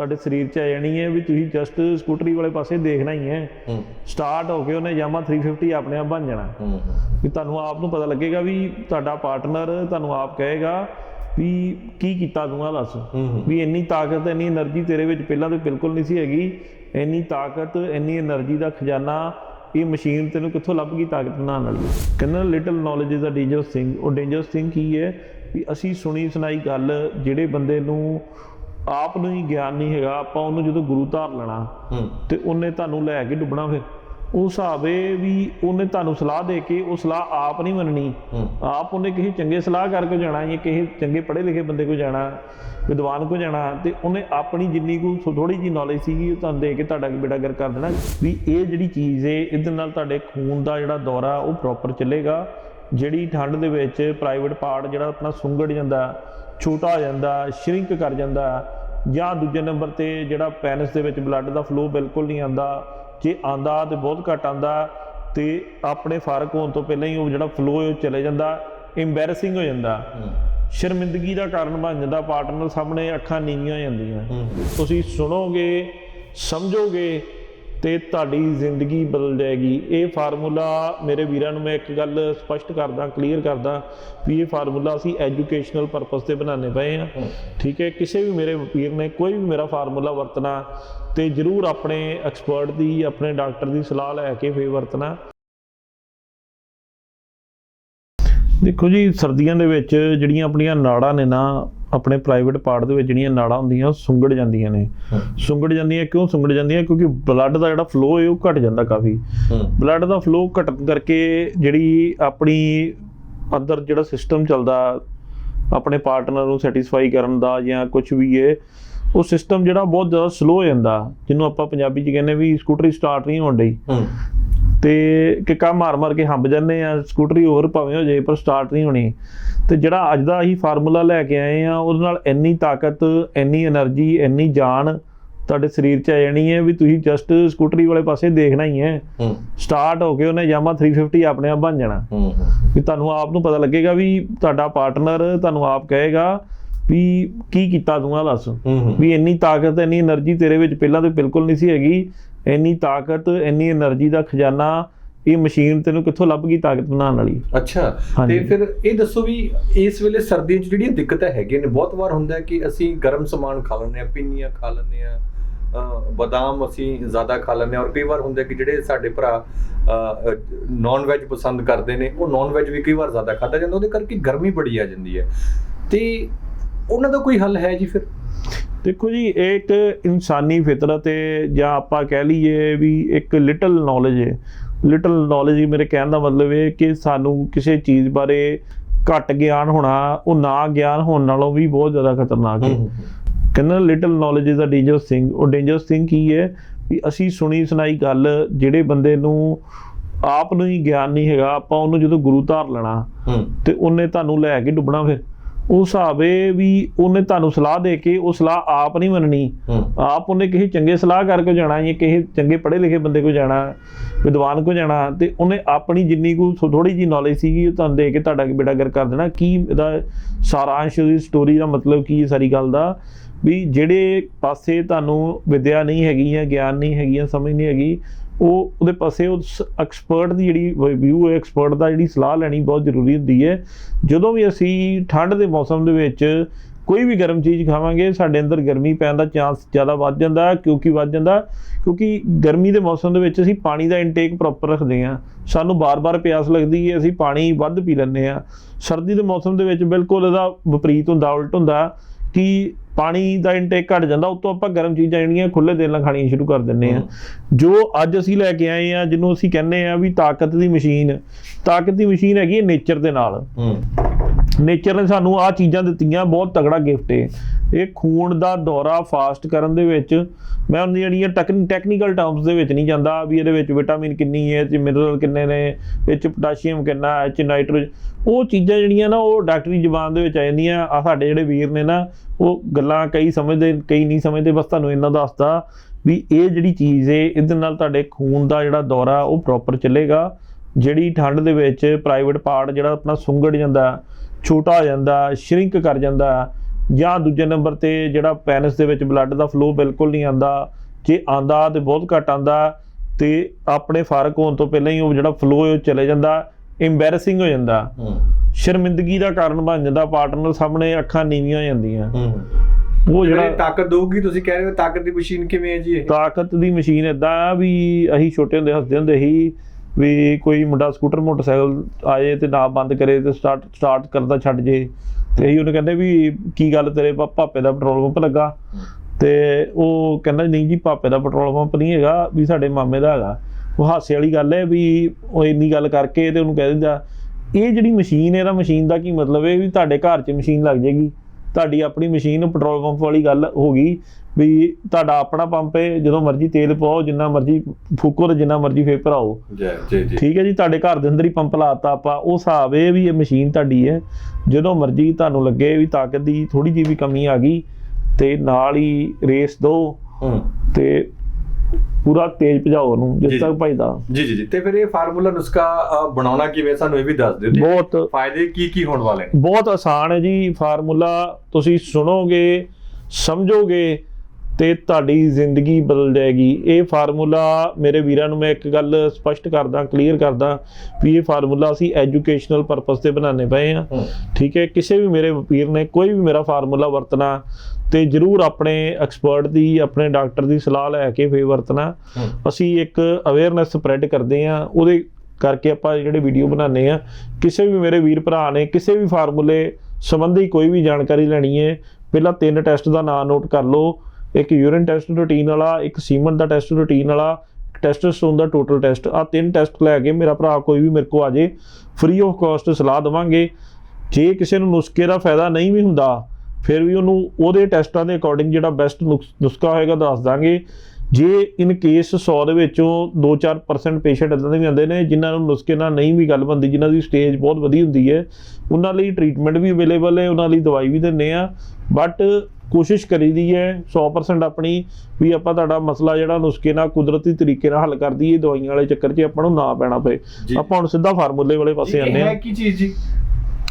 ਤੁਹਾਡੇ ਸਰੀਰ 'ਚ ਆ ਜਾਣੀ ਹੈ ਵੀ ਤੁਸੀਂ ਜਸਟ ਸਕੂਟਰੀ ਵਾਲੇ ਪਾਸੇ ਦੇਖਣਾ ਹੀ ਹੈ। ਸਟਾਰਟ ਹੋ ਕੇ ਉਹਨੇ ਯਾਮਾ 350 ਆਪਣੇ ਆਪ ਬਣ ਜਾਣਾ। ਵੀ ਤੁਹਾਨੂੰ ਆਪ ਨੂੰ ਪਤਾ ਲੱਗੇਗਾ ਵੀ ਤੁਹਾਡਾ ਪਾਰਟਨਰ ਤੁਹਾਨੂੰ ਆਪ ਕਹੇਗਾ ਵੀ ਕੀ ਕੀਤਾ ਤੂੰ ਆ ਦੱਸ। ਵੀ ਇੰਨੀ ਤਾਕਤ ਇੰਨੀ એનર્ਜੀ ਤੇਰੇ ਵਿੱਚ ਪਹਿਲਾਂ ਤਾਂ ਬਿਲਕੁਲ ਨਹੀਂ ਸੀ ਹੈਗੀ। ਇੰਨੀ ਤਾਕਤ ਇੰਨੀ એનર્ਜੀ ਦਾ ਖਜ਼ਾਨਾ ਇਹ ਮਸ਼ੀਨ ਤੈਨੂੰ ਕਿੱਥੋਂ ਲੱਭ ਗਈ ਤਾਕਤ ਬਣਾਉਣ ਵਾਲੀ ਕਹਿੰਦਾ little knowledge is a dangerous thing ਉਹ ਡੇਂਜਰਸ ਥਿੰਗ ਕੀ ਹੈ? ਵੀ ਅਸੀਂ ਸੁਣੀ ਸੁਣਾਈ ਗੱਲ ਜਿਹੜੇ ਬੰਦੇ ਨੂੰ ਆਪ ਨੂੰ ਹੀ ਗਿਆਨ ਨਹੀਂ ਹੈਗਾ ਆਪਾਂ ਉਹਨੂੰ ਜਦੋਂ ਗੁਰੂ ਧਾਰ ਲੈਣਾ ਤੇ ਉਹਨੇ ਤੁਹਾਨੂੰ ਲੈ ਕੇ ਡੁੱਬਣਾ ਫਿਰ। ਉਹ ਹਿਸਾਬ ਵੀ ਉਹਨੇ ਤੁਹਾਨੂੰ ਸਲਾਹ ਦੇ ਕੇ ਉਹ ਸਲਾਹ ਆਪ ਨਹੀਂ ਮੰਨਣੀ। ਆਪ ਉਹਨੇ ਕਿਸੇ ਚੰਗੇ ਸਲਾਹਕਾਰ ਕੋ ਜਾਣਾ ਜਾਂ ਕਿਸੇ ਚੰਗੇ ਪੜ੍ਹੇ ਲਿਖੇ ਬੰਦੇ ਕੋ ਜਾਣਾ ਵਿਦਵਾਨ ਕੋ ਜਾਣਾ ਤੇ ਉਹਨੇ ਆਪਣੀ ਜਿੰਨੀ ਕੋ ਥੋੜੀ ਜੀ ਨੌਲੇਜ ਸੀਗੀ ਉਹ ਤੁਹਾਨੂੰ ਦੇ ਕੇ ਤੁਹਾਡਾ ਬੇੜਾ ਗਰ ਕਰ ਦੇਣਾ ਵੀ ਇਹ ਜਿਹੜੀ ਚੀਜ਼ ਏ ਇਹਦੇ ਨਾਲ ਤੁਹਾਡੇ ਖੂਨ ਦਾ ਜਿਹੜਾ ਦੌਰਾ ਉਹ ਪ੍ਰੋਪਰ ਚੱਲੇਗਾ। ਜਿਹੜੀ ਠੰਡ ਦੇ ਵਿੱਚ ਪ੍ਰਾਈਵੇਟ ਪਾਰਟ ਜਿਹੜਾ ਆਪਣਾ ਸੁੰਗੜ ਜਾਂਦਾ ਛੋਟਾ ਹੋ ਜਾਂਦਾ ਸ਼ਰਿੰਕ ਕਰ ਜਾਂਦਾ ਜਾਂ ਦੂਜੇ ਨੰਬਰ ਤੇ ਜਿਹੜਾ ਪੈਨਸ ਦੇ ਵਿੱਚ ਬਲੱਡ ਦਾ ਫਲੋ ਬਿਲਕੁਲ ਨਹੀਂ ਆਂਦਾ ਜੇ ਆਂਦਾ ਤੇ ਬਹੁਤ ਘੱਟ ਆਂਦਾ ਤੇ ਆਪਣੇ ਫ਼ਰਕ ਹੋਣ ਤੋਂ ਪਹਿਲਾਂ ਹੀ ਉਹ ਜਿਹੜਾ ਫਲੋ ਹੈ ਉਹ ਚਲੇ ਜਾਂਦਾ ਇੰਬੈਰਸਿੰਗ ਹੋ ਜਾਂਦਾ। ਸ਼ਰਮਿੰਦਗੀ ਦਾ ਕਾਰਨ ਬਣ ਜਾਂਦਾ ਪਾਰਟਨਰ ਸਾਹਮਣੇ ਅੱਖਾਂ ਨੀਵੀਆਂ ਹੋ ਜਾਂਦੀਆਂ। ਤੁਸੀਂ ਸੁਣੋਗੇ ਸਮਝੋਗੇ ਤੇ ਤੁਹਾਡੀ ਜ਼ਿੰਦਗੀ ਬਦਲ ਜਾਏਗੀ। ਇਹ ਫਾਰਮੂਲਾ ਮੇਰੇ ਵੀਰਾਂ ਨੂੰ ਮੈਂ ਇੱਕ ਗੱਲ ਸਪਸ਼ਟ ਕਰਦਾ ਕਲੀਅਰ ਕਰਦਾ ਵੀ ਇਹ ਫਾਰਮੂਲਾ ਅਸੀਂ ਐਜੂਕੇਸ਼ਨਲ ਪਰਪਸ ਤੇ ਬਣਾਉਂਦੇ ਪਏ ਆ ਠੀਕ ਹੈ ਕਿਸੇ ਵੀ ਮੇਰੇ ਵੀਰ ਨੇ ਕੋਈ ਵੀ ਮੇਰਾ ਫਾਰਮੂਲਾ ਵਰਤਣਾ ਤੇ ਜਰੂਰ ਆਪਣੇ ਐਕਸਪਰਟ ਦੀ ਆਪਣੇ ਡਾਕਟਰ ਦੀ ਸਲਾਹ ਲੈ ਕੇ ਫੇਰ ਵਰਤਣਾ। ਦੇਖੋ ਜੀ ਸਰਦੀਆਂ ਦੇ ਵਿੱਚ ਜਿਹੜੀਆਂ ਆਪਣੀਆਂ ਨਾੜਾਂ ਨੇ ਨਾ ਆਪਣੇ ਪ੍ਰਾਈਵੇਟ ਪਾਰਟ ਦੇ ਵਿੱਚ ਜਿਹੜੀਆਂ ਨਾੜਾਂ ਹੁੰਦੀਆਂ ਸੁੰਗੜ ਜਾਂਦੀਆਂ ਨੇ। ਸੁੰਗੜ ਜਾਂਦੀਆਂ ਕਿਉਂ ਸੁੰਗੜ ਜਾਂਦੀਆਂ? ਕਿਉਂਕਿ ਬਲੱਡ ਦਾ ਜਿਹੜਾ ਫਲੋ ਹੈ ਉਹ ਘਟ ਜਾਂਦਾ ਕਾਫੀ। ਬਲੱਡ ਦਾ ਫਲੋ ਘਟਣ ਕਰਕੇ ਜਿਹੜੀ ਆਪਣੀ ਅੰਦਰ ਜਿਹੜਾ ਸਿਸਟਮ ਚੱਲਦਾ ਆਪਣੇ ਪਾਰਟਨਰ ਨੂੰ ਸੈਟੀਸਫਾਈ ਕਰਨ ਦਾ ਜਾਂ ਕੁਝ ਵੀ ਹੈ ਉਹ ਸਿਸਟਮ ਜਿਹੜਾ ਬਹੁਤ ਜ਼ਿਆਦਾ ਸਲੋ ਹੋ ਜਾਂਦਾ। ਜਿਹਨੂੰ ਆਪਾਂ ਪੰਜਾਬੀ 'ਚ ਕਹਿੰਦੇ ਵੀ ਸਕੂਟਰੀ ਸਟਾਰਟ ਨਹੀਂ ਹੋਣ ਡਈ। ਤੇ ਕਿੱਕਾ ਮਾਰ ਮਾਰ ਕੇ ਹੰਬ ਜਾਂਦੇ ਆ ਸਕੂਟਰੀ ਹੋਰ ਭਾਵੇਂ ਹੋ ਜਾਏ ਪਰ ਸਟਾਰਟ ਨਹੀਂ ਹੋਣੀ। ਤੇ ਜਿਹੜਾ ਅੱਜ ਦਾ ਅਸੀਂ ਫਾਰਮੂਲਾ ਲੈ ਕੇ ਆਏ ਆ ਉਹਦੇ ਨਾਲ ਇੰਨੀ ਤਾਕਤ ਇੰਨੀ એનર્ਜੀ ਇੰਨੀ ਜਾਨ ਤੁਹਾਡੇ ਸਰੀਰ 'ਚ ਆ ਜਾਣੀ ਹੈ ਵੀ ਤੁਸੀਂ ਜਸਟ ਸਕੂਟਰੀ ਵਾਲੇ ਪਾਸੇ ਦੇਖਣਾ ਹੀ ਹੈ। ਸਟਾਰਟ ਹੋ ਕੇ ਉਹਨੇ ਯਾਮਾ 350 ਆਪਣੇ ਆਪ ਬਣ ਜਾਣਾ। ਵੀ ਤੁਹਾਨੂੰ ਆਪ ਨੂੰ ਪਤਾ ਲੱਗੇਗਾ ਵੀ ਤੁਹਾਡਾ ਪਾਰਟਨਰ ਤੁਹਾਨੂੰ ਆਪ ਕਹੇਗਾ ਵੀ ਕੀ ਕੀਤਾ ਤੂੰ ਆ ਦੱਸ? ਵੀ ਇੰਨੀ ਤਾਕਤ ਇੰਨੀ એનર્ਜੀ ਤੇਰੇ ਵਿੱਚ ਪਹਿਲਾਂ ਤਾਂ ਬਿਲਕੁਲ ਨਹੀਂ ਸੀ ਹੈਗੀ। ਇੰਨੀ ਤਾਕਤ ਇੰਨੀ એનર્ਜੀ ਦਾ ਖਜ਼ਾਨਾ ਇਹ ਮਸ਼ੀਨ ਤੈਨੂੰ ਕਿੱਥੋਂ ਲੱਭ ਗਈ ਤਾਕਤ ਬਣਾਉਣ ਵਾਲੀ? ਅੱਛਾ ਤੇ ਫਿਰ ਇਹ ਦੱਸੋ ਵੀ ਇਸ ਵੇਲੇ ਸਰਦੀਆਂ 'ਚ ਜਿਹੜੀਆਂ ਦਿੱਕਤਾਂ ਹੈਗੀਆਂ ਨੇ ਬਹੁਤ ਵਾਰ ਹੁੰਦਾ ਹੈ ਕਿ ਅਸੀਂ ਗਰਮ ਸਮਾਨ ਖਾ ਲੈਂਦੇ ਆ ਪਿੰਨੀਆਂ ਖਾ ਲੈਂਦੇ ਆ ਬਦਾਮ ਅਸੀਂ ਜ਼ਿਆਦਾ ਖਾ ਲੈਂਦੇ ਆ ਔਰ ਕਈ ਵਾਰ ਹੁੰਦਾ ਕਿ ਜਿਹੜੇ ਸਾਡੇ ਭਰਾ ਨਾਨ ਵੈਜ ਪਸੰਦ ਕਰਦੇ ਨੇ ਉਹ ਨਾਨ ਵੈਜ ਵੀ ਕਈ ਵਾਰ ਜ਼ਿਆਦਾ ਖਾਦਾ ਜਾਂਦਾ ਉਹਦੇ ਕਰਕੇ ਗਰਮੀ ਬੜੀ ਆ ਜਾਂਦੀ ਹੈ। ਤੇ ਉਹਨਾਂ ਦਾ ਕੋਈ ਹੱਲ ਹੈ ਜੀ ਫਿਰ? ਦੇਖੋ ਜੀ ਇਹ ਇੱਕ ਇਨਸਾਨੀ ਫਿਤਰਤ ਹੈ ਜਾਂ ਆਪਾਂ ਕਹਿ ਲਈਏ ਵੀ ਇੱਕ ਲਿਟਲ ਨੌਲੇਜ ਹੈ। ਲਿਟਲ ਨੌਲੇਜ ਮੇਰੇ ਕਹਿਣ ਦਾ ਮਤਲਬ ਇਹ ਕਿ ਸਾਨੂੰ ਕਿਸੇ ਚੀਜ਼ ਬਾਰੇ ਘੱਟ ਗਿਆਨ ਹੋਣਾ ਉਹ ਨਾ ਗਿਆਨ ਹੋਣ ਨਾਲੋਂ ਵੀ ਬਹੁਤ ਜ਼ਿਆਦਾ ਖਤਰਨਾਕ ਹੈ। ਕਹਿੰਦਾ little knowledge is a dangerous thing ਉਹ ਡੇਂਜਰਸ ਥਿੰਗ ਕੀ ਹੈ? ਵੀ ਅਸੀਂ ਸੁਣੀ ਸੁਣਾਈ ਗੱਲ ਜਿਹੜੇ ਬੰਦੇ ਨੂੰ ਆਪ ਨੂੰ ਹੀ ਗਿਆਨ ਨਹੀਂ ਹੈਗਾ ਆਪਾਂ ਉਹਨੂੰ ਜਦੋਂ ਗੁਰੂ ਧਾਰ ਲੈਣਾ ਤੇ ਉਹਨੇ ਤੁਹਾਨੂੰ ਲੈ ਕੇ ਡੁੱਬਣਾ ਫਿਰ। ਉਹ ਹਿਸਾਬ ਵੀ ਉਹਨੇ ਤੁਹਾਨੂੰ ਸਲਾਹ ਦੇ ਕੇ ਉਹ ਸਲਾਹ ਆਪ ਨਹੀਂ ਮੰਨਣੀ। ਆਪ ਉਹਨੇ ਕਿਸੇ ਚੰਗੇ ਸਲਾਹ ਕਰਕੇ ਜਾਣਾ ਜਾਂ ਕਿਸੇ ਚੰਗੇ ਪੜ੍ਹੇ ਲਿਖੇ ਬੰਦੇ ਕੋ ਜਾਣਾ ਵਿਦਵਾਨ ਕੋ ਜਾਣਾ ਤੇ ਉਹਨੇ ਆਪਣੀ ਜਿੰਨੀ ਕੋ ਥੋੜੀ ਜੀ ਨੌਲੇਜ ਸੀਗੀ ਉਹ ਤੁਹਾਨੂੰ ਦੇ ਕੇ ਤੁਹਾਡਾ ਬੇੜਾ ਗਰ ਕਰ ਦੇਣਾ। ਕੀ ਇਹਦਾ ਸਾਰਾਂਸ਼ ਉਹਦੀ ਸਟੋਰੀ ਦਾ ਮਤਲਬ ਕੀ ਹੈ ਸਾਰੀ ਗੱਲ ਦਾ? ਵੀ ਜਿਹੜੇ ਪਾਸੇ ਤੁਹਾਨੂੰ ਵਿਦਿਆ ਨਹੀਂ ਹੈਗੀ ਜਾਂ ਗਿਆਨ ਨਹੀਂ ਹੈਗੀ ਜਾਂ ਸਮਝ ਨਹੀਂ ਹੈਗੀ, ਉਹ ਉਹਦੇ ਪਾਸੇ ਉਸ ਐਕਸਪਰਟ ਦੀ ਜਿਹੜੀ ਵਿਊ ਹੈ ਐਕਸਪਰਟ ਦਾ ਜਿਹੜੀ ਸਲਾਹ ਲੈਣੀ ਬਹੁਤ ਜ਼ਰੂਰੀ ਹੁੰਦੀ ਹੈ। ਜਦੋਂ ਵੀ ਅਸੀਂ ਠੰਡ ਦੇ ਮੌਸਮ ਦੇ ਵਿੱਚ ਕੋਈ ਵੀ ਗਰਮ ਚੀਜ਼ ਖਾਵਾਂਗੇ, ਸਾਡੇ ਅੰਦਰ ਗਰਮੀ ਪੈਣ ਦਾ ਚਾਂਸ ਜ਼ਿਆਦਾ ਵੱਧ ਜਾਂਦਾ, ਕਿਉਂਕਿ ਵੱਧ ਜਾਂਦਾ, ਕਿਉਂਕਿ ਗਰਮੀ ਦੇ ਮੌਸਮ ਦੇ ਵਿੱਚ ਅਸੀਂ ਪਾਣੀ ਦਾ ਇਨਟੇਕ ਪ੍ਰੋਪਰ ਰੱਖਦੇ ਹਾਂ। ਸਾਨੂੰ ਬਾਰ-ਬਾਰ ਪਿਆਸ ਲੱਗਦੀ ਹੈ, ਅਸੀਂ ਪਾਣੀ ਵੱਧ ਪੀ ਲੈਂਦੇ ਹਾਂ। ਸਰਦੀ ਦੇ ਮੌਸਮ ਦੇ ਵਿੱਚ ਬਿਲਕੁਲ ਇਹਦਾ ਵਿਪਰੀਤ ਹੁੰਦਾ, ਉਲਟ ਹੁੰਦਾ ਕਿ ਪਾਣੀ ਦਾ ਇਨਟੇਕ ਘਟ ਜਾਂਦਾ ਉਤੋਂ ਆਪਾਂ ਗਰਮ ਚੀਜ਼ਾਂ ਜਿਹੜੀਆਂ ਖੁੱਲੇ ਦਿਲ ਨਾਲ ਖਾਣੀਆਂ ਸ਼ੁਰੂ ਕਰ ਦਿੰਦੇ ਆ ਜੋ ਅੱਜ ਅਸੀਂ ਲੈ ਕੇ ਆਏ ਆ ਜਿਹਨੂੰ ਅਸੀਂ ਕਹਿੰਦੇ ਆ ਵੀ ਤਾਕਤ ਦੀ ਮਸ਼ੀਨ ਤਾਕਤ ਦੀ ਮਸ਼ੀਨ ਹੈਗੀ ਹੈ ਨੇਚਰ ਦੇ ਨਾਲ। ਹੂੰ। ਨੇਚਰ ਨੇ ਸਾਨੂੰ ਆ ਚੀਜ਼ਾਂ ਦਿੱਤੀਆਂ, ਬਹੁਤ ਤਗੜਾ ਗਿਫਟ ਹੈ ਇਹ ਖੂਨ ਦਾ ਦੌਰਾ ਫਾਸਟ ਕਰਨ ਦੇ ਵਿੱਚ, ਮੈਂ ਉਹਨਾਂ ਜਿਹੜੀਆਂ ਟੈਕਨੀਕਲ ਟਰਮਸ ਦੇ ਵਿੱਚ ਨਹੀਂ ਜਾਂਦਾ, ਵੀ ਇਹਦੇ ਵਿੱਚ ਵਿਟਾਮਿਨ ਕਿੰਨੀ ਹੈ ਤੇ ਮਿਨਰਲ ਕਿੰਨੇ ਨੇ ਇਹ ਚ ਪੋਟਾਸ਼ੀਅਮ ਕਿੰਨਾ ਹੈ, ਇਹ ਚ ਨਾਈਟ੍ਰੋਜਨ ਉਹ ਚੀਜ਼ਾਂ ਜਿਹੜੀਆਂ ਨਾ, ਉਹ ਡਾਕਟਰੀ ਜ਼ੁਬਾਨ ਦੇ ਵਿੱਚ ਆ ਜਾਂਦੀਆਂ ਆ ਸਾਡੇ ਜਿਹੜੇ ਵੀਰ ਨੇ ਨਾ, ਉਹ ਗੱਲਾਂ ਕਈ ਸਮਝਦੇ, ਕਈ ਨਹੀਂ ਸਮਝਦੇ, ਬਸ ਤੁਹਾਨੂੰ ਇਹਨਾਂ ਦੱਸਦਾ ਵੀ ਇਹ ਜਿਹੜੀ ਚੀਜ਼ ਹੈ ਇਹਦੇ ਨਾਲ ਤੁਹਾਡੇ ਖੂਨ ਦਾ ਜਿਹੜਾ ਦੌਰਾ, ਉਹ ਪ੍ਰੋਪਰ ਚੱਲੇਗਾ। ਜਿਹੜੀ ਠੰਡ ਦੇ ਵਿੱਚ ਪ੍ਰਾਈਵੇਟ ਪਾਰਟ ਜਿਹੜਾ ਆਪਣਾ ਸੁੰਗੜ ਜਾਂਦਾ ਛੋਟਾ ਹੋ ਜਾਂਦਾ ਸ਼ਰਿੰਕ ਕਰ ਜਾਂਦਾ ਜਾਂ ਦੂਜੇ ਨੰਬਰ ਤੇ ਜਿਹੜਾ ਪੈਨਸ ਦੇ ਵਿੱਚ ਬਲੱਡ ਦਾ ਫਲੋ ਬਿਲਕੁਲ ਨਹੀਂ ਆਂਦਾ ਜੇ ਆਂਦਾ ਤੇ ਬਹੁਤ ਘੱਟ ਆਂਦਾ ਤੇ ਆਪਣੇ ਫ਼ਰਕ ਹੋਣ ਤੋਂ ਪਹਿਲਾਂ ਹੀ ਉਹ ਜਿਹੜਾ ਫਲੋ ਹੈ ਉਹ ਚਲੇ ਜਾਂਦਾ ਇੰਬੈਰਸਿੰਗ ਹੋ ਜਾਂਦਾ। ਸ਼ਰਮਿੰਦਗੀ ਦਾ ਕਾਰਨ ਬਣ ਜਾਂਦਾ ਪਾਰਟਨਰ ਸਾਹਮਣੇ ਅੱਖਾਂ ਨੀਵੀਆਂ ਹੋ ਜਾਂਦੀਆਂ। ਉਹ ਜਿਹੜਾ ਤਾਕਤ ਦਊਗੀ ਤੁਸੀਂ ਕਹਿ ਰਹੇ ਹੋ ਤਾਕਤ ਦੀ ਮਸ਼ੀਨ ਕਿਵੇਂ ਹੈ ਜੀ ਇਹ? ਤਾਕਤ ਦੀ ਮਸ਼ੀਨ ਇਦਾਂ ਆ ਵੀ ਅਸੀਂ ਛੋਟੇ ਹੁੰਦੇ ਹੱਸਦੇ ਹੁੰਦੇ ਸੀ ਵੀ ਕੋਈ ਮੁੰਡਾ ਸਕੂਟਰ, ਮੋਟਰਸਾਈਕਲ ਆਏ ਤੇ ਨਾ ਬੰਦ ਕਰੇ ਤੇ ਸਟਾਰਟ ਸਟਾਰਟ ਕਰਦਾ ਛੱਡ ਜੇ। ਤੇ ਅਸੀਂ ਉਹਨੂੰ ਕਹਿੰਦੇ ਵੀ ਕੀ ਗੱਲ ਤੇਰੇ ਪਾ- ਪਾਪੇ ਦਾ ਪੈਟਰੋਲ ਪੰਪ ਲੱਗਾ? ਤੇ ਉਹ ਕਹਿੰਦਾ ਨਹੀਂ ਜੀ, ਪਾਪੇ ਦਾ ਪੈਟਰੋਲ ਪੰਪ ਨਹੀਂ ਹੈਗਾ, ਵੀ ਸਾਡੇ ਮਾਮੇ ਦਾ ਹੈਗਾ। ਉਹ ਹਾਸੇ ਵਾਲੀ ਗੱਲ ਹੈ ਵੀ ਉਹ ਇੰਨੀ ਗੱਲ ਕਰਕੇ ਤੇ ਉਹਨੂੰ ਕਹਿ ਦਿੰਦਾ। ਇਹ ਜਿਹੜੀ ਮਸ਼ੀਨ ਹੈ ਇਹਦਾ ਮਸ਼ੀਨ ਦਾ ਕੀ ਮਤਲਬ ਹੈ ਵੀ ਤੁਹਾਡੇ ਘਰ 'ਚ ਮਸ਼ੀਨ ਲੱਗ ਜਾਏਗੀ ਤੁਹਾਡੀ ਆਪਣੀ ਮਸ਼ੀਨ ਪੈਟਰੋਲ ਪੰਪ ਵਾਲੀ ਗੱਲ ਹੋ ਗਈ ਵੀ ਤੁਹਾਡਾ ਆਪਣਾ ਪੰਪ ਹੈ ਜਦੋਂ ਮਰਜ਼ੀ ਤੇਲ ਪਾਓ ਜਿੰਨਾ ਮਰਜ਼ੀ ਫੂਕੋ ਤੇ ਜਿੰਨਾ ਮਰਜ਼ੀ ਫੇਰ ਭਰਾਓ ਜੈ ਜੀ ਜੀ। ਠੀਕ ਹੈ ਜੀ ਤੁਹਾਡੇ ਘਰ ਦੇ ਅੰਦਰ ਹੀ ਪੰਪ ਲਾਤਾ ਆਪਾਂ ਉਹ ਹਿਸਾਬ ਇਹ ਵੀ ਇਹ ਮਸ਼ੀਨ ਤੁਹਾਡੀ ਹੈ ਜਦੋਂ ਮਰਜ਼ੀ ਤੁਹਾਨੂੰ ਲੱਗੇ ਵੀ ਤਾਕਤ ਦੀ ਥੋੜੀ ਜਿਹੀ ਵੀ ਕਮੀ ਆ ਗਈ ਤੇ ਨਾਲ ਹੀ ਰੇਸ ਹੂੰ। ਤੇ ਪੂਰਾ ਤੇਜ਼ ਭਜਾਓ ਉਹਨੂੰ ਜਿਸ ਤੱਕ ਭਜਦਾ। ਜੀ ਜੀ ਜੀ। ਤੇ ਫਿਰ ਇਹ ਫਾਰਮੂਲਾ ਨੁਸਖਾ ਬਣਾਉਣਾ ਕਿਵੇਂ ਸਾਨੂੰ ਇਹ ਵੀ ਦੱਸ ਦਿਓ ਬਹੁਤ ਫਾਇਦੇ ਕੀ ਕੀ ਹੋਣ ਵਾਲੇ ਨੇ? ਬਹੁਤ ਆਸਾਨ ਹੈ ਜੀ ਫਾਰਮੂਲਾ। ਤੁਸੀਂ ਸੁਣੋਗੇ ਸਮਝੋਗੇ ਤੇ ਤੁਹਾਡੀ ਜ਼ਿੰਦਗੀ ਬਦਲ ਜਾਏਗੀ। ਇਹ ਫਾਰਮੂਲਾ ਮੇਰੇ ਵੀਰਾਂ ਨੂੰ ਮੈਂ ਇੱਕ ਗੱਲ ਸਪਸ਼ਟ ਕਰਦਾ ਕਲੀਅਰ ਕਰਦਾ ਵੀ ਇਹ ਫਾਰਮੂਲਾ ਅਸੀਂ ਐਜੂਕੇਸ਼ਨਲ ਪਰਪਸ ਤੇ ਬਣਾਉਂਦੇ ਪਏ ਆ ਠੀਕ ਹੈ ਕਿਸੇ ਵੀ ਮੇਰੇ ਵੀਰ ਨੇ ਕੋਈ ਵੀ ਮੇਰਾ ਫਾਰਮੂਲਾ ਵਰਤਣਾ ਤੇ ਜਰੂਰ ਆਪਣੇ ਐਕਸਪਰਟ ਦੀ ਆਪਣੇ ਡਾਕਟਰ ਦੀ ਸਲਾਹ ਲੈ ਕੇ ਫੇਰ ਵਰਤਣਾ। ਅਸੀਂ ਇੱਕ ਅਵੇਅਰਨੈਸ ਸਪਰੈਡ ਕਰਦੇ ਆ ਉਹਦੇ ਕਰਕੇ ਆਪਾਂ ਜਿਹੜੇ ਵੀਡੀਓ ਬਣਾਉਂਦੇ ਆ ਕਿਸੇ ਵੀ ਮੇਰੇ ਵੀਰ ਭਰਾ ਨੇ ਕਿਸੇ ਵੀ ਫਾਰਮੂਲੇ ਸੰਬੰਧੀ ਕੋਈ ਵੀ ਜਾਣਕਾਰੀ ਲੈਣੀ ਹੈ ਪਹਿਲਾਂ ਤਿੰਨ ਟੈਸਟ ਦਾ ਨਾਮ ਨੋਟ ਕਰ ਲਓ। ਇੱਕ ਯੂਰਿਨ ਟੈਸਟ ਰੂਟੀਨ ਵਾਲਾ ਇੱਕ ਸੀਮਨ ਦਾ ਟੈਸਟ ਰੂਟੀਨ ਵਾਲਾ ਟੈਸਟੋਸਟੇਰੋਨ ਦਾ ਟੋਟਲ ਟੈਸਟ ਆ ਤਿੰਨ ਟੈਸਟ ਲੈ ਕੇ ਮੇਰਾ ਭਰਾ ਕੋਈ ਵੀ ਮੇਰੇ ਕੋ ਆ ਜੇ ਫ੍ਰੀ ਆਫ ਕਾਸਟ ਸਲਾਹ ਦਵਾਂਗੇ। ਜੇ ਕਿਸੇ ਨੂੰ ਨੁਸਖੇ ਦਾ ਫਾਇਦਾ ਨਹੀਂ ਵੀ ਹੁੰਦਾ ਫਿਰ ਵੀ ਉਹਨੂੰ ਉਹਦੇ ਟੈਸਟਾਂ ਦੇ ਅਕੋਰਡਿੰਗ ਜਿਹੜਾ ਬੈਸਟ ਨੁਸਖਾ ਹੋਏਗਾ ਦੱਸ ਦਾਂਗੇ। ਜੇ ਇਨ ਕੇਸ 100 ਦੇ ਵਿੱਚੋਂ 2-4% ਪੇਸ਼ੈਂਟ ਇਦਾਂ ਦੇ ਵੀ ਆਉਂਦੇ ਨੇ ਜਿਨ੍ਹਾਂ ਨੂੰ ਨੁਸਖੇ ਨਾਲ ਨਹੀਂ ਵੀ ਗੱਲ ਬਣਦੀ ਜਿਨ੍ਹਾਂ ਦੀ ਸਟੇਜ ਬਹੁਤ ਵਧੀ ਹੁੰਦੀ ਹੈ ਉਹਨਾਂ ਲਈ ਟ੍ਰੀਟਮੈਂਟ ਵੀ ਅਵੇਲੇਬਲ ਹੈ ਉਹਨਾਂ ਲਈ ਦਵਾਈ ਵੀ ਦਿੰਨੇ ਆ ਬਟ ਕੋਸ਼ਿਸ਼ ਕਰੀਦੀ ਹੈ 100% ਆਪਣੀ ਵੀ ਆਪਾਂ ਤੁਹਾਡਾ ਮਸਲਾ ਜਿਹੜਾ ਨੁਸਖੇ ਨਾਲ ਕੁਦਰਤੀ ਤਰੀਕੇ ਨਾਲ ਹੱਲ ਕਰ ਦਈਏ ਦਵਾਈਆਂ ਵਾਲੇ ਚੱਕਰ 'ਚ ਆਪਾਂ ਨੂੰ ਨਾ ਪੈਣਾ ਪਏ। ਆਪਾਂ ਹੁਣ ਸਿੱਧਾ ਫਾਰਮੂਲੇ ਵਾਲੇ ਪਾਸੇ ਇਹ ਆਉਂਦੇ ਹੈ। ਆ ਕੀ ਚੀਜ਼ ਜੀ?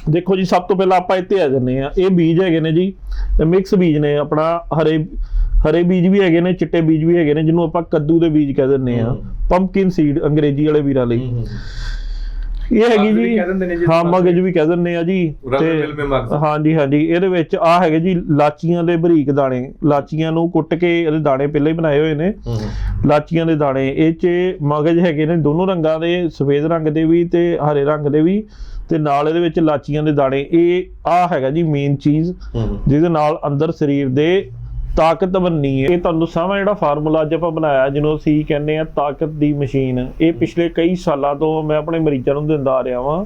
ਦੇਖੋ ਜੀ ਸਭ ਤੋਂ ਪਹਿਲਾਂ ਆਪਾਂ ਇੱਥੇ ਆ ਜੰਨੇ ਆ ਇਹ ਬੀਜ ਹੈਗੇ ਨੇ ਜੀ ਮਿਕਸ ਬੀਜ ਨੇ ਆਪਣਾ ਹਰੇ ਹਰੇ ਬੀਜ ਵੀ ਹੈਗੇ ਨੇ ਚਿੱਟੇ ਬੀਜ ਵੀ ਹੈਗੇ ਨੇ ਜਿਹਨੂੰ ਆਪਾਂ ਕੱਦੂ ਦੇ ਬੀਜ ਕਹਿ ਦਿੰਨੇ ਆ। ਪੰਪਕਿਨ ਸੀਡ ਅੰਗਰੇਜ਼ੀ ਵਾਲੇ ਵੀਰਾਂ ਲਈ। ਇਹ ਹੈਗੀ ਵੀ ਜੀ। ਕਹਿ ਦਿੰਦੇ ਨੇ ਜੀ ਹਾਂ ਮਗਜ। ਵੀ ਕਹਿ ਦਿੰਨੇ ਆ ਜੀ। ਰਲ ਮਿਲ ਮੇ ਮਗਜ। ਹਾਂਜੀ ਹਾਂਜੀ। ਇਹਦੇ ਵਿੱਚ ਆ ਹੈਗੇ ਜੀ ਲਾਚੀਆਂ ਦੇ ਬਰੀਕ ਦਾਣੇ। ਲਾਚੀਆਂ ਨੂੰ ਕੁੱਟ ਕੇ ਇਹਦੇ ਦਾਣੇ ਪਹਿਲਾਂ ਹੀ ਬਣਾਏ ਹੋਏ ਨੇ। ਹੂੰ ਲਾਚੀਆਂ ਦੇ ਦਾਣੇ। ਇਹ 'ਚ ਮਗਜ ਹੈਗੇ ਨੇ ਦੋਨੋਂ ਰੰਗਾਂ ਦੇ ਸਫੇਦ ਰੰਗ ਦੇ ਵੀ ਤੇ ਹਰੇ ਰੰਗ ਦੇ ਵੀ। ਤੇ ਨਾਲ ਇਹਦੇ ਵਿੱਚ ਲਾਚੀਆਂ ਦੇ ਦਾਣੇ। ਇਹ ਆ ਹੈਗਾ ਜੀ ਮੇਨ ਚੀਜ਼। ਹੂੰ। ਜਿਹਦੇ ਨਾਲ ਅੰਦਰ ਸਰੀਰ ਦੇ ਤਾਕਤ ਬਣਨੀ ਹੈ। ਇਹ ਤੁਹਾਨੂੰ ਮੈਂ ਜਿਹੜਾ ਫਾਰਮੂਲਾ ਅੱਜ ਆਪਾਂ ਬਣਾਇਆ ਜਿਹਨੂੰ ਅਸੀਂ ਕਹਿੰਦੇ ਆ ਤਾਕਤ ਦੀ ਮਸ਼ੀਨ। ਇਹ ਪਿਛਲੇ ਕਈ ਸਾਲਾਂ ਤੋਂ ਮੈਂ ਆਪਣੇ ਮਰੀਜ਼ਾਂ ਨੂੰ ਦਿੰਦਾ ਆ ਰਿਹਾ ਵਾਂ।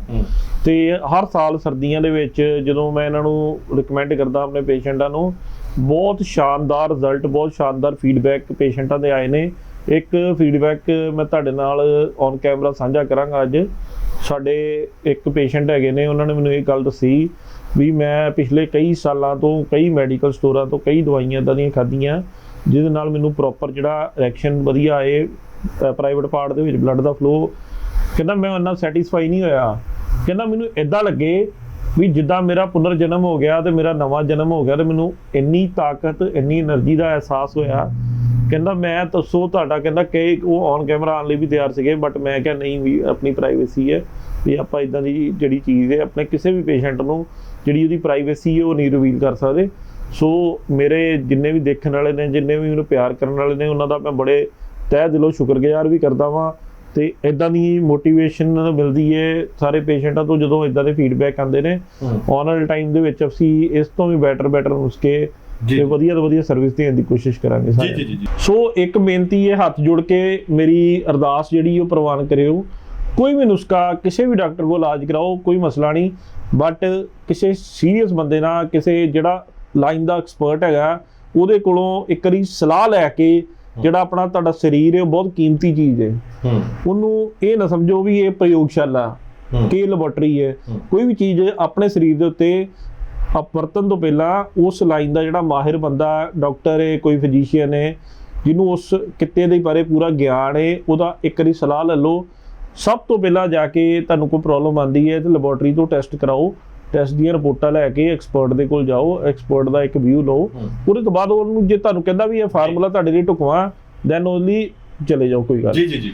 ਤੇ ਹਰ ਸਾਲ ਸਰਦੀਆਂ ਦੇ ਵਿੱਚ ਜਦੋਂ ਮੈਂ ਇਹਨਾਂ ਨੂੰ ਰਿਕਮੈਂਡ ਕਰਦਾ ਆਪਣੇ ਪੇਸ਼ੈਂਟਾਂ ਨੂੰ ਬਹੁਤ ਸ਼ਾਨਦਾਰ ਰਿਜ਼ਲਟ ਬਹੁਤ ਸ਼ਾਨਦਾਰ ਫੀਡਬੈਕ ਪੇਸ਼ੈਂਟਾਂ ਦੇ ਆਏ ਨੇ। ਇੱਕ ਫੀਡਬੈਕ ਮੈਂ ਤੁਹਾਡੇ ਨਾਲ ਔਨ ਕੈਮਰਾ ਸਾਂਝਾ ਕਰਾਂਗਾ ਅੱਜ। ਸਾਡੇ ਇੱਕ ਪੇਸ਼ੈਂਟ ਹੈਗੇ ਨੇ ਉਹਨਾਂ ਨੇ ਮੈਨੂੰ ਇਹ ਗੱਲ ਦੱਸੀ ਵੀ ਮੈਂ ਪਿਛਲੇ ਕਈ ਸਾਲਾਂ ਤੋਂ, ਕਈ ਮੈਡੀਕਲ ਸਟੋਰਾਂ ਤੋਂ ਕਈ ਦਵਾਈਆਂ ਇਦਾਂ ਦੀਆਂ ਖਾਧੀਆਂ, ਜਿਹਦੇ ਨਾਲ ਮੈਨੂੰ ਪ੍ਰੋਪਰ ਜਿਹੜਾ ਰਿਐਕਸ਼ਨ ਵਧੀਆ ਆਏ ਪ੍ਰਾਈਵੇਟ ਪਾਰਟ ਦੇ ਵਿੱਚ ਬਲੱਡ ਦਾ ਫਲੋ ਕਹਿੰਦਾ ਮੈਂ ਉਹਨਾਂ ਸੈਟੀਸਫਾਈ ਨਹੀਂ ਹੋਇਆ। ਕਹਿੰਦਾ ਮੈਨੂੰ ਇਦਾਂ ਲੱਗੇ ਵੀ ਜਿੱਦਾਂ ਮੇਰਾ ਪੁਨਰ ਜਨਮ ਹੋ ਗਿਆ ਤੇ ਮੇਰਾ ਨਵਾਂ ਜਨਮ ਹੋ ਗਿਆ ਤੇ ਮੈਨੂੰ ਇੰਨੀ ਤਾਕਤ, ਇੰਨੀ એનર્ਜੀ ਦਾ ਅਹਿਸਾਸ ਹੋਇਆ। ਕਹਿੰਦਾ ਮੈਂ ਤਾਂ ਸੋ ਤੁਹਾਡਾ, ਕਹਿੰਦਾ ਕਿ ਉਹ ਔਨ ਕੈਮਰਾ ਆਉਣ ਲਈ ਵੀ ਤਿਆਰ ਸੀਗੇ ਬਟ ਮੈਂ ਕਿਹਾ ਨਹੀਂ ਵੀ ਆਪਣੀ ਪ੍ਰਾਈਵੇਸੀ ਹੈ, ਵੀ ਆਪਾਂ ਇਦਾਂ ਦੀ ਜਿਹੜੀ ਚੀਜ਼ ਹੈ, ਆਪਣੇ ਕਿਸੇ ਵੀ ਪੇਸ਼ੈਂਟ ਨੂੰ ਜਿਹੜੀ ਉਹਦੀ ਪ੍ਰਾਈਵੇਸੀ ਹੈ ਉਹ ਨਹੀਂ ਰਿਵੀਲ ਕਰ ਸਕਦੇ। ਸੋ ਮੇਰੇ ਜਿੰਨੇ ਵੀ ਦੇਖਣ ਵਾਲੇ ਨੇ ਜਿੰਨੇ ਵੀ ਮੈਨੂੰ ਪਿਆਰ ਕਰਨ ਵਾਲੇ ਨੇ ਉਹਨਾਂ ਦਾ ਮੈਂ ਬੜੇ ਤਹਿ ਦਿਲੋਂ ਸ਼ੁਕਰਗੁਜ਼ਾਰ ਵੀ ਕਰਦਾ ਵਾਂ। ਤੇ ਇਦਾਂ ਦੀ ਮੋਟੀਵੇਸ਼ਨ ਮਿਲਦੀ ਹੈ ਸਾਰੇ ਪੇਸ਼ੈਂਟਾਂ ਤੋਂ ਜਦੋਂ ਇਦਾਂ ਦੇ ਫੀਡਬੈਕ ਆਉਂਦੇ ਨੇ। ਆਉਣ ਵਾਲੇ ਟਾਈਮ ਦੇ ਵਿੱਚ ਅਸੀਂ ਇਸ ਤੋਂ ਵੀ ਬੈਟਰ ਬੈਟਰ ਜੀ। ਤੇ ਵਧੀਆ ਤੋਂ ਵਧੀਆ ਸਰਵਿਸ ਦੇਣ ਦੀ ਕੋਸ਼ਿਸ਼ ਕਰਾਂਗੇ ਸਾਰੇ। ਜੀ ਜੀ ਜੀ। ਸੋ ਇੱਕ ਬੇਨਤੀ ਹੈ ਹੱਥ ਜੋੜ ਕੇ ਮੇਰੀ ਅਰਦਾਸ ਜਿਹੜੀ ਉਹ ਪ੍ਰਵਾਨ ਕਰਿਓ। ਕੋਈ ਵੀ ਨੁਸਖਾ ਕਿਸੇ ਵੀ ਡਾਕਟਰ ਕੋਲ ਇਲਾਜ ਕਰਾਓ ਕੋਈ ਮਸਲਾ ਨਹੀਂ। ਬਟ ਕਿਸੇ ਸੀਰੀਅਸ ਬੰਦੇ ਨਾਲ ਕਿਸੇ ਜਿਹੜਾ ਲਾਈਨ ਦਾ ਐਕਸਪਰਟ ਹੈਗਾ ਉਹਦੇ ਕੋਲੋਂ ਇੱਕ ਵਾਰੀ ਸਲਾਹ ਲੈ ਕੇ ਜਿਹੜਾ ਆਪਣਾ ਤੁਹਾਡਾ ਸਰੀਰ ਹੈ ਉਹ ਬਹੁਤ ਕੀਮਤੀ ਚੀਜ਼ ਹੈ। ਉਹਨੂੰ ਇਹ ਨਾ ਸਮਝੋ ਵੀ ਇਹ ਪ੍ਰਯੋਗਸ਼ਾਲਾ ਕਿ ਲੈਬੋਰਟਰੀ ਹੈ। ਕੋਈ ਵੀ ਚੀਜ਼ ਆਪਣੇ ਸਰੀਰ ਦੇ ਉੱਤੇ ਆਪ ਵਰਤਣ ਤੋਂ ਪਹਿਲਾਂ ਉਸ ਲਾਈਨ ਦਾ ਜਿਹੜਾ ਮਾਹਿਰ ਬੰਦਾ ਡਾਕਟਰ ਹੈ ਕੋਈ ਫਿਜ਼ੀਸ਼ੀਅਨ ਹੈ ਜਿਹਨੂੰ ਉਸ ਕਿੱਤੇ ਦੇ ਬਾਰੇ ਪੂਰਾ ਗਿਆਨ ਹੈ ਉਹਦਾ ਇੱਕ ਵਾਰੀ ਸਲਾਹ ਲੈ ਲਓ। ਸਭ ਤੋਂ ਪਹਿਲਾਂ ਜਾ ਕੇ ਤੁਹਾਨੂੰ ਕੋਈ ਪ੍ਰੋਬਲਮ ਆਂਦੀ ਹੈ ਤੇ ਲੈਬੋਰਟਰੀ ਤੋਂ ਟੈਸਟ ਕਰਾਓ। ਟੈਸਟ ਦੀਆਂ ਰਿਪੋਰਟਾਂ ਲੈ ਕੇ ਐਕਸਪਰਟ ਦੇ ਕੋਲ ਜਾਓ ਐਕਸਪਰਟ ਦਾ ਇੱਕ ਵਿਊ ਲਓ। ਉਹਦੇ ਤੋਂ ਬਾਅਦ ਉਹਨੂੰ ਜੇ ਤੁਹਾਨੂੰ ਕਹਿੰਦਾ ਵੀ ਇਹ ਫਾਰਮੂਲਾ ਤੁਹਾਡੇ ਲਈ ਢੁਕਵਾਂ ਦੈਨ ਓਨਲੀ ਚਲੇ ਜਾਓ ਕੋਈ ਗੱਲ ਜੀ ਜੀ ਜੀ।